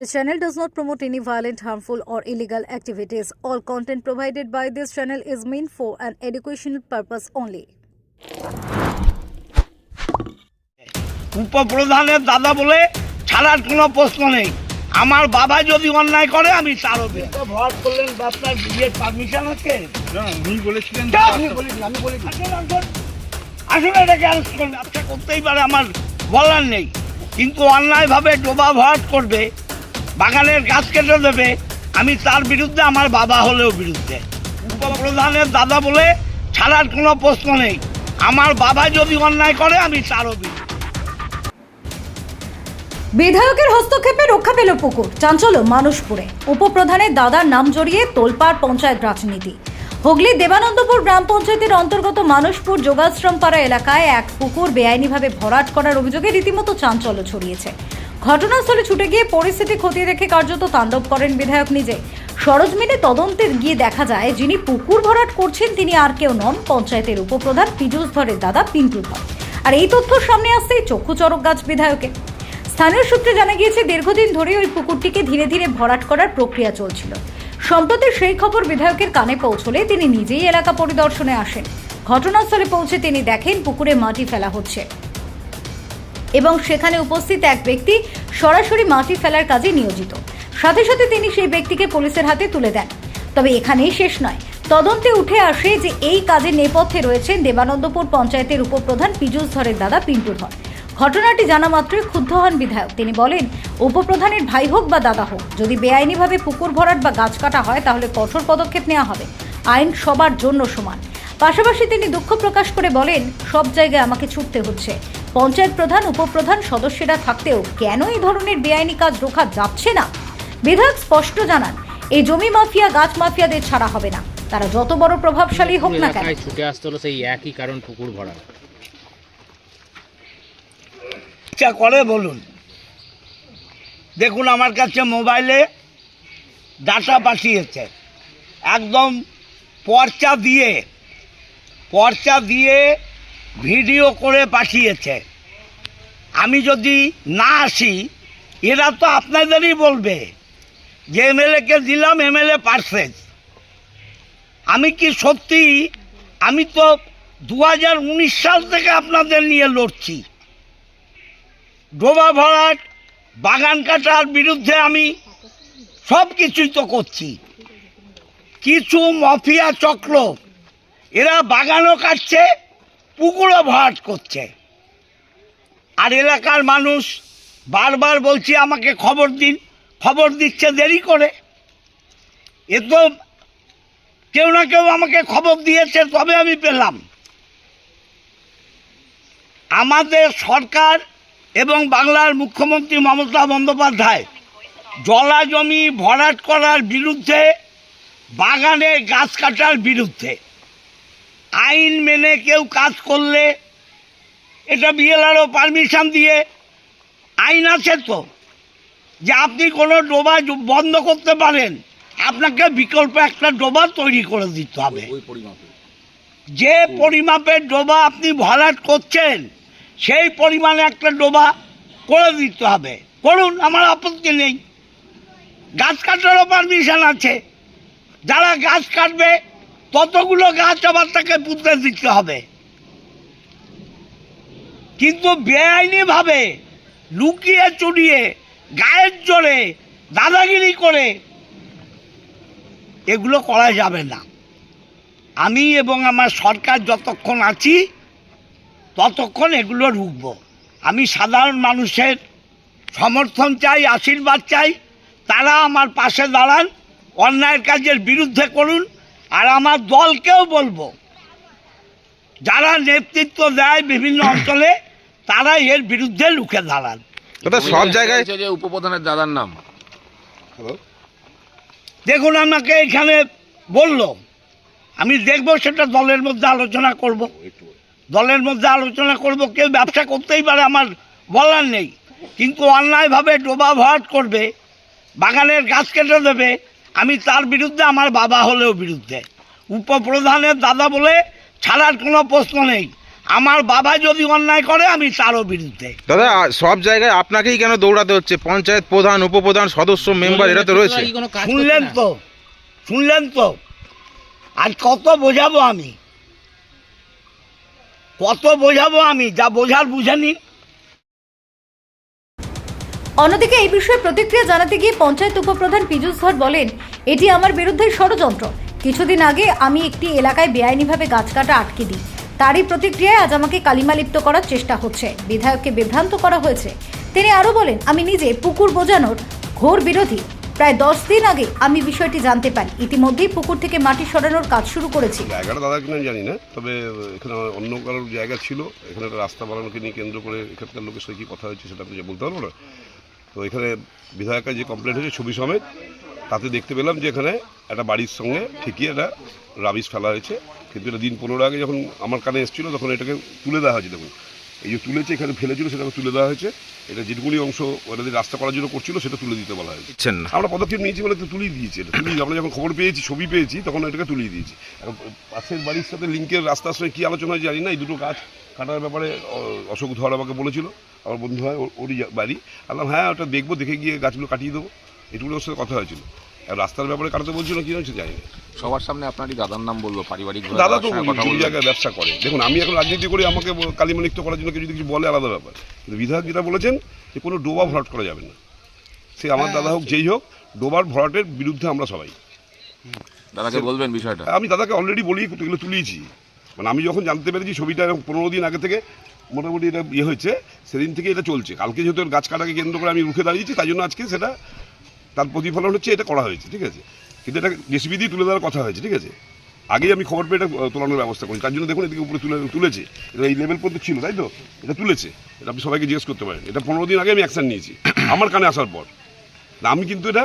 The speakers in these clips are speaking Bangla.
The channel does not promote any violent, harmful, or illegal activities. All content provided by this channel is meant for an educational purpose only. উপপ্রধানের দাদা বলে ছাড়ার কোনো প্রশ্ন নেই। আমার বাবা যদি অন্যায় করে আমি তারও ভর করলেন আপনার বিয়ের পারমিশন আছে? না উনি বলেছিলেন যা, আপনি বলিনি, আমি বলিনি। আসুন, এটাকে অ্যারেস্ট করুন। ব্যবসা করতেই পারে আমার বলার নেই। কিন্তু অন্যায়ভাবে ডোবা ভরাট করবে বাগানের গাছ কেটে দেবে। আমি তার বিরুদ্ধে, আমার বাবা হলেও বিরুদ্ধে। উপপ্রধানের দাদা বলে ছাড়ার কোনো প্রশ্ন নেই। আমার বাবা যদি অন্যায় করে, আমি তারও বিরুদ্ধে। বিধায়কের হস্তক্ষেপে রক্ষা পেল পুকুর। চাঞ্চল্য, মানুষপুরে। উপপ্রধানের দাদার নাম জড়িয়ে তোলপাড় পঞ্চায়েত রাজনীতি। হুগলি দেবানন্দপুর গ্রাম পঞ্চায়েতের অন্তর্গত মানুষপুর যোগাশ্রমপাড়া এলাকায় এক পুকুর বেআইনিভাবে ভরাট করার অভিযোগে রীতিমতো চাঞ্চল্য ছড়িয়েছে। ঘটনাস্থলে ছুটে গিয়ে পরিস্থিতি খতিয়ে দেখে কার্যত তাণ্ডব করেন বিধায়ক নিজে। সরজমিনে তদন্তে গিয়ে দেখা যায়, যিনি পুকুর ভরাট করছেন তিনি আর কেউ নন। পঞ্চায়েতের উপপ্রধান পীযূষ ধরের দাদা পিন্টু ধর। আর এই তথ্য সামনে আসতেই চক্ষু চরক গাছ বিধায়কের স্থানীয় সূত্রে জানা গিয়েছে, দীর্ঘদিন ধরে ওই পুকুরটিকে ধীরে ধীরে ভরাট করার প্রক্রিয়া চলছিল। সম্প্রতি সেই খবর বিধায়কের কানে পৌঁছলে তিনি নিজেই এলাকা পরিদর্শনে আসেন। ঘটনাস্থলে পৌঁছে তিনি দেখেন পুকুরে মাটি ফেলা হচ্ছে। এবং সেখানে উপস্থিত এক ব্যক্তি সরাসরি মাটি ফেলার কাজে নিয়োজিত। সাথে সাথে তিনি সেই ব্যক্তিকে পুলিশের হাতে তুলে দেন। তবে এখানেই শেষ নয়। তদন্তে উঠে আসে যে এই কাজে নেপথ্যে রয়েছেন দেবানন্দপুর পঞ্চায়েতের উপপ্রধান পীযূষ ধরের দাদা পিন্টু ধর। ঘটনাটি জানা মাত্রই ক্ষুব্ধ হন বিধায়ক। তিনি বলেন, উপপ্রধানের ভাই হোক বা দাদা হোক, যদি বেআইনিভাবে পুকুর ভরাট বা গাছ কাটা হয়, তাহলে কঠোর পদক্ষেপ নেওয়া হবে। আইন সবার জন্য সমান। পাশাপাশি তিনি দুঃখ প্রকাশ করে বলেন, সব জায়গায় আমাকে ছুটতে হচ্ছে। পঞ্চায়েত প্রধান উপপ্রধান সদস্যরা থাকতেও কেন এই ধরনের বেআইনি কাজ রোখা যাচ্ছে না? বিধায়ক স্পষ্ট জানান এই জমি মাফিয়া গাছ মাফিয়াদের ছাড়া হবে না। তারা যত বড় প্রভাবশালী হোক না কেন। ছুটে আসতে হলো সেই একই কারণ পুকুর ভরা ইচ্ছা করে বলুন। দেখুন আমার কাছে মোবাইলে ডাটা পাঠিয়েছে। একদম পর্চা দিয়ে পর্চা দিয়ে ভিডিও করে পাঠিয়েছে। আমি যদি না আসি, এরা তো আপনাদেরই বলবে যে এমএলএকে দিলাম, এমএলএ পারসেস আমি কি সত্যি? আমি তো দু হাজার উনিশ সাল থেকে আপনাদের নিয়ে লড়ছি। ডোবা ভরাট, বাগান কাটার বিরুদ্ধে আমি সব কিছুই তো করছি। কিছু মফিয়া চক্র, এরা বাগানও কাটছে পুকুরও ভরাট করছে। আর এলাকার মানুষ বারবার বলছি, আমাকে খবর দিন। খবর দিচ্ছে দেরি করে। এ তো কেউ না কেউ আমাকে খবর দিয়েছে, তবে আমি পেলাম। আমাদের সরকার এবং বাংলার মুখ্যমন্ত্রী মমতা বন্দ্যোপাধ্যায় জলা জমি ভরাট করার বিরুদ্ধে, বাগানে গাছ কাটার বিরুদ্ধে আইন মেনে কেউ কাজ করলে এটা বিএলআরও পারমিশন দিয়ে আইন আছে তো যে আপনি কোনো ডোবা বন্ধ করতে পারেন আপনাকে বিকল্প একটা ডোবা তৈরি করে দিতে হবে। যে পরিমাপের ডোবা আপনি ভরাট করছেন সেই পরিমাণে একটা ডোবা করে দিতে হবে। করুন আমার আপত্তি নেই। গাছ কাটারও পারমিশন আছে। যারা গাছ কাটবে ততগুলো গাছ আবার তাকে পুঁতে দিতে হবে। কিন্তু বেআইনিভাবে লুকিয়ে চুরিয়ে, গায়ের জোরে দাদাগিরি করে এগুলো করা যাবে না। আমি এবং আমার সরকার যতক্ষণ আছি, ততক্ষণ এগুলো রুখব। আমি সাধারণ মানুষের সমর্থন চাই, আশীর্বাদ চাই। তারা আমার পাশে দাঁড়ান, অন্যায়ের কাজের বিরুদ্ধে করুন। আর আমার দলকেও বলব যারা নেতৃত্ব দেয় বিভিন্ন অঞ্চলে তারা এর বিরুদ্ধে লুকে দাঁড়ান। দাদা সব জায়গায় যে উপপ্রধানের দাদার নাম। দেখুন আমাকে এখানে বলল আমি দেখব সেটা দলের মধ্যে আলোচনা করব। দলের মধ্যে আলোচনা করব কেউ ব্যবসা করতেই পারে আমার বলার নেই। কিন্তু অন্যায়ভাবে ডোবা ভাট করবে বাগানের গাছ কেটে দেবে আমি তার বিরুদ্ধে আমার বাবা হলেও বিরুদ্ধে। উপপ্রধানের দাদা বলে ছাড়ার কোনো প্রশ্ন নেই। আমার বাবা যদি অন্যায় করে আমি তারও বিরুদ্ধে। দাদা সব জায়গায় আপনাকেই কেন দৌড়াতে হচ্ছে? পঞ্চায়েত প্রধান উপপ্রধান সদস্য মেম্বার এরা তো রয়েছে। শুনলেন তো? শুনলেন তো? আর কত বোঝাবো আমি? কত বোঝাবো আমি? যা বোঝার বুঝে নিন। অন্যদিকে এই বিষয়ে প্রতিক্রিয়া জানাতে গিয়ে পঞ্চায়েত উপপ্রধান পীযুষ ধর বলেন, এটি আমার বিরুদ্ধে ষড়যন্ত্র। কিছুদিন আগে আমি একটি এলাকায় বেআইনিভাবে গাছ কাটা আটকে দিই। তারই প্রতিক্রিয়ায় আজ আমাকে কালিমালিপ্ত করার চেষ্টা হচ্ছে। বিধায়ককে বিভ্রান্ত করা হয়েছে। তিনি আরও বলেন, আমি নিজে পুকুর বোঝানোর ঘোর বিরোধী। প্রায় দশ দিন আগে আমি বিষয়টি জানতে পারি। ইতিমধ্যেই পুকুর থেকে মাটি সরানোর কাজ শুরু করেছি। জায়গাটা দাদা কিনা জানি না, তবে এখানে অন্য কারোর জায়গা ছিল। এখানে রাস্তা বানানোকে নিয়ে কেন্দ্র করে এখানকার লোকের সাথে কী কথা হয়েছে সেটা আপনি বলতে পারব না। তো এখানে বিধায়কের যে কমপ্লেন হয়েছে ছবি সমেত তাতে দেখতে পেলাম যে এখানে একটা বাড়ির সঙ্গে ঠিকই একটা রাবিশ ফেলা হয়েছে। কিন্তু এটা দিন পনেরো আগে যখন আমার কানে এসেছিল তখন এটাকে তুলে দেওয়া হয়েছে দেখুন। এই যে তুলেছে এখানে ফেলেছিল সেটাকে তুলে দেওয়া হয়েছে। এটা যেটুকুনি অংশ ওরা যে রাস্তা করার জন্য করছিল সেটা তুলে দিতে বলা হয়েছে। না। আমরা পদক্ষেপ নিয়েছি বলে তো তুলিয়ে দিয়েছি এটা। তুলিয়ে আমরা যখন খবর পেয়েছি ছবি পেয়েছি তখন এটাকে তুলিয়ে দিয়েছি। এখন পাশের বাড়ির সাথে লিঙ্কের রাস্তার সঙ্গে কী আলোচনা জানি না এই দুটো গাছ কাটার ব্যাপারে অশোক ধর আমাকে বলেছিল। আমার বন্ধু হয় ওর- ওরই বাড়ি। আল্লাহ হ্যাঁ ওটা দেখব দেখে গিয়ে গাছগুলো কাটিয়ে দেবো। এটুকুলো ওর সাথে কথা হয়েছিল। আর রাস্তার ব্যাপারে কাটাতে বলছিল কী হয়েছে জানি না। সবার সামনে আপনারই দাদার নাম বলল পারিবারিক দাদা তো জমি জায়গায় ব্যবসা করে। দেখুন আমি এখন রাজনীতি করে আমাকে ব- করার জন্য কেউ যদি কিছু বলে আলাদা ব্যাপার। কিন্তু বিধায়ক যেটা বলেছেন যে কোনো ডোবা ভরাট করা যাবে না। সে আমার দাদা হোক যেই হোক ডোবার ভরাটের বিরুদ্ধে আমরা সবাই। দাদাকে বলবেন বিষয়টা? আমি দাদাকে অলরেডি বলি এগুলো তুলিয়েছি। মানে আমি যখন জানতে পেরেছি ছবিটা এরকম পনেরো দিন আগে থেকে মোটামুটি এটা ইয়ে হয়েছে, সেদিন থেকে এটা চলছে। কালকে যেহেতু গাছ কাটাকে কেন্দ্র করে আমি রুখে দাঁড়িয়েছি, তাই জন্য আজকে সেটা তার প্রতিফলন হচ্ছে এটা করা হয়েছে, ঠিক আছে? কিন্তু এটা জেসিবি দিয়ে তুলে দেওয়ার কথা হয়েছে, ঠিক আছে? আগেই আমি খবর পেয়ে এটা তোলানোর ব্যবস্থা করি তার জন্য দেখুন, এদিকে উপরে তুলে, তুলেছে। এটা এই লেভেল পর্যন্ত ছিল, তাই তো? এটা তুলেছে। এটা আপনি সবাইকে জিজ্ঞেস করতে পারেন। এটা পনেরো দিন আগে আমি অ্যাকশন নিয়েছি, আমার কানে আসার পর। আমি কিন্তু এটা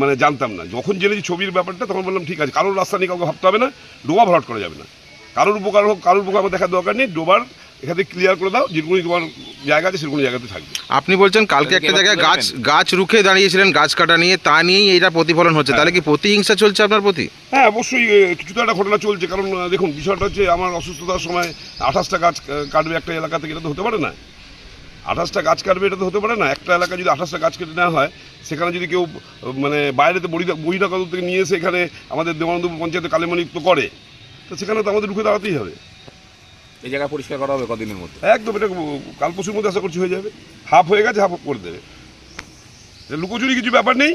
মানে জানতাম না। যখন জেনেছি ছবির ব্যাপারটা, তখন বললাম, ঠিক আছে, কারোর রাস্তা নিয়ে কাউকে ভাবতে হবে না। ডোবা ভরাট করা যাবে না। কারোর উপকার হোক কারোর উপকার আমার দেখার দরকার নেই। ডোবার এখানে ক্লিয়ার করে দাও যেটুকুনি তোমার জায়গা আছে সেরকম জায়গাতে থাকবে। আপনি বলছেন কালকে একটা জায়গায় গাছ গাছ রুখে দাঁড়িয়েছিলেন গাছ কাটা নিয়ে তা নিয়েই এটা প্রতিফলন হচ্ছে। তাহলে কি প্রতিহিংসা চলছে আপনার প্রতি? হ্যাঁ অবশ্যই কিছু তো একটা ঘটনা চলছে। কারণ দেখুন বিষয়টা হচ্ছে আমার অসুস্থতার সময় আঠাশটা গাছ কাটবে একটা এলাকা থেকে এটা তো হতে পারে না। আঠাশটা গাছ কাটবে এটা তো হতে পারে না। একটা এলাকায় যদি আঠাশটা গাছ কেটে নেওয়া হয় সেখানে যদি কেউ মানে বাইরেতে বহিরা বহিরাগত থেকে নিয়ে এসে এখানে আমাদের দেবানন্দপুর পঞ্চায়েতে কালেমালিপ্ত করে তো সেখানে তো আমাদের ঢুকে দাঁড়াতেই হবে। এই জায়গা পরিষ্কার করা হবে কদিনের মধ্যে? একদম এটা কাল পরশুর মধ্যে আশা করছি হয়ে যাবে। হাফ হয়ে গেছে হাফ করে দেবে। লুকোচুরি কিছু ব্যাপার নেই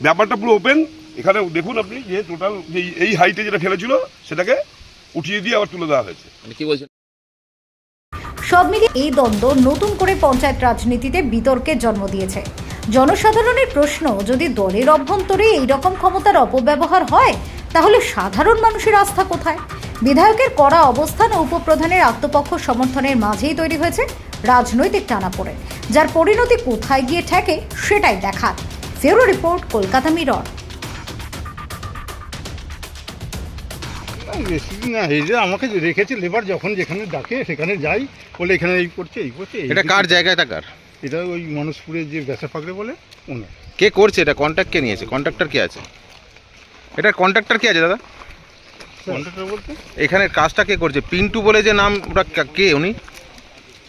ব্যাপারটা পুরো ওপেন এখানে দেখুন আপনি যে টোটাল এই এই হাইটে যেটা ফেলেছিল সেটাকে উঠিয়ে দিয়ে আবার তুলে দেওয়া হয়েছে। মানে কি বলছেন? সব মিলিয়ে এই দ্বন্দ্ব নতুন করে পঞ্চায়েত রাজনীতিতে বিতর্কের জন্ম দিয়েছে। জনসাধারণের প্রশ্ন যদি দলের অভ্যন্তরে এই রকম ক্ষমতার অপব্যবহার হয় তাহলে সাধারণ মানুষের আস্থা কোথায়? বিধায়কের কড়া অবস্থান ও উপপ্রধানের আত্মপক্ষ সমর্থনের মাঝেই তৈরি হয়েছে রাজনৈতিক টানাপোড়েন। যার পরিণতি কোথায় গিয়ে ঠেকে সেটাই দেখার। ফেরো রিপোর্ট কলকাতা মিরর। বেশি না এই যে আমাকে যে রেখেছে লেবার যখন যেখানে ডাকে সেখানে যাই বলে এখানে এই করছে এই করছে এটা কার জায়গা এটা কার? এটা ওই মানুষপুরে যে বেসা পাকড়ে বলে ওনার কে করছে এটা? কন্ট্রাক্ট কে নিয়েছে? কন্ট্রাক্টর কে আছে? এটা কন্ট্রাক্টর কে আছে দাদা? কন্ট্রাক্টর বলতে? এখানে কাজটা কে করছে? পিন্টু বলে যে নাম ওটা কে উনি?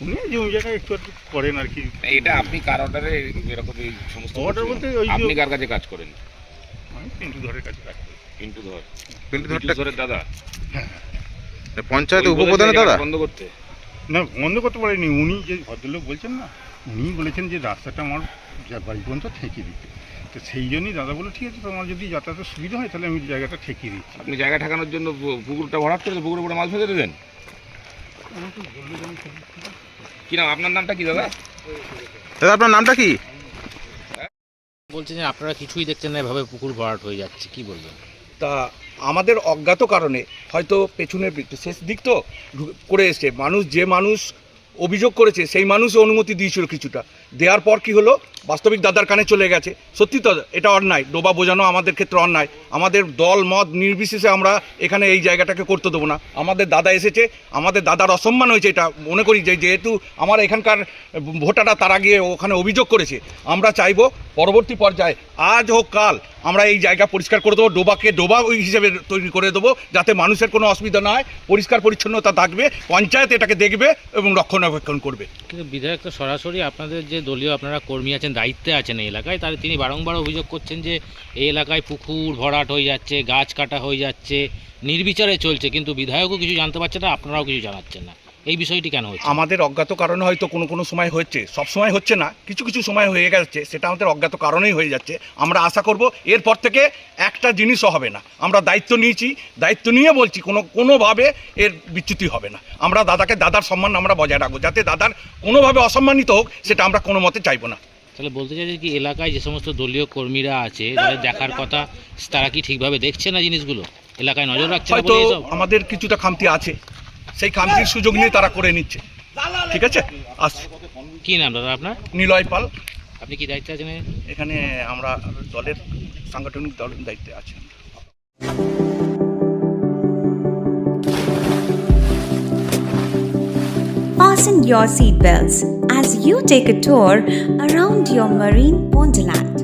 উনি যে ওই জায়গায় একটু একটু করেন আর কি। এটা আপনি কার অর্ডারে এরকম এই সমস্ত করছেন? বলতে ওই যে- আপনি কার কাছে কাজ করেন? আমি পিন্টু ধরের কাছে কাজ করি। পিন্টু ধর। পিন্টু ধরের দাদা। পঞ্চায়েত ওই বলেছে উপপ্রধানের দাদা? বন্ধ করতে? না বন্ধ করতে পারেনি। উনি যে ভদ্রলোক বলছেন না উনি বলেছেন যে রাস্তাটা আমার যা বাড়ি পর্যন্ত ঠেকে দিতে। তো সেই জন্যই দাদা বলে ঠিক আছে তোমার যদি যাতায়াতের সুবিধা হয় তাহলে আমি জায়গাটা ঠেকিয়ে দিচ্ছি। আপনি জায়গা ঠেকানোর জন্য পুকুরটা ভরাট করে পুকুরের উপরে মাছ ফেলে দেবেন কি নাম? আপনার নামটা কি দাদা? দাদা আপনার নামটা কি? বলছেন যে আপনারা কিছুই দেখছেন না এভাবে পুকুর ভরাট হয়ে যাচ্ছে কি বলবেন? তা আমাদের অজ্ঞাত কারণে হয়তো পেছনের দিক- শেষ দিক তো ঢু- করে এসছে। মানুষ যে মানুষ অভিযোগ করেছে সেই মানুষও অনুমতি দিয়েছিল কিছুটা। দেওয়ার পর কি হলো? বাস্তবিক দাদার কানে চলে গেছে। সত্যি তো এটা অন্যায়। ডোবা বোঝানো আমাদের ক্ষেত্রে অন্যায়। আমাদের দল, মত নির্বিশেষে আমরা এখানে এই জায়গাটাকে করতে দেবো না। আমাদের দাদা এসেছে, আমাদের দাদার অসম্মান হয়েছে এটা মনে করি যে, যেহেতু আমার এখানকার ভোটাররা তারা গিয়ে ওখানে অভিযোগ করেছে। আমরা চাইব পরবর্তী পর্যায়ে আজ হোক কাল আমরা এই জায়গা পরিষ্কার করে দেবো, ডোবাকে ডোবা ওই হিসেবে তৈরি করে দেবো, যাতে মানুষের কোনো অসুবিধা না হয়। পরিষ্কার পরিচ্ছন্নতা থাকবে, পঞ্চায়েত এটাকে দেখবে এবং রক্ষণাবেক্ষণ করবে। বিধায়ক তো সরাসরি আপনাদের যে দলীয় আপনারা কর্মী আছেন, দায়িত্বে আছেন এই এলাকায়, তাহলে তিনি বারংবার অভিযোগ করছেন যে এই এলাকায় পুকুর ভরাট হয়ে যাচ্ছে, গাছ কাটা হয়ে যাচ্ছে, নির্বিচারে চলছে, কিন্তু বিধায়কও কিছু জানতে পারছে না, আপনারাও কিছু জানাচ্ছেন না। এই বিষয়টি কেন হচ্ছে? আমাদের অজ্ঞাত কারণে হয়তো কোনো কোনো সময় হচ্ছে। সব সময় হচ্ছে না কিছু কিছু সময় হয়ে গেছে সেটা আমাদের অজ্ঞাত কারণেই হয়ে যাচ্ছে। আমরা আশা করব এরপর থেকে একটা জিনিসও হবে না। আমরা দায়িত্ব নিয়েছি দায়িত্ব নিয়ে বলছি কোনো কোনোভাবে এর বিচ্যুতি হবে না। আমরা দাদাকে দাদার সম্মান আমরা বজায় রাখব যাতে দাদার কোনোভাবে অসম্মানিত হোক সেটা আমরা কোনো মতে চাইব না। তাহলে বলতে চাইছি কি এলাকায় যে সমস্ত দলীয় কর্মীরা আছে যাদের দেখার কথা তারা কি ঠিকভাবে দেখছে না জিনিসগুলো? এলাকায় নজর রাখছে হয়তো আমাদের কিছুটা খামতি আছে। সেই খামতির সুযোগ নিয়ে তারা করে নিচ্ছে। ঠিক আছে? আসছি কি নাম দাদা আপনার? নিলয় পাল। আপনি কি দায়িত্বে আছেন এখানে? আমরা দলের সাংগঠনিক দলের দায়িত্বে আছি। Fasten your seatbelts as you take a tour around your marine wonderland.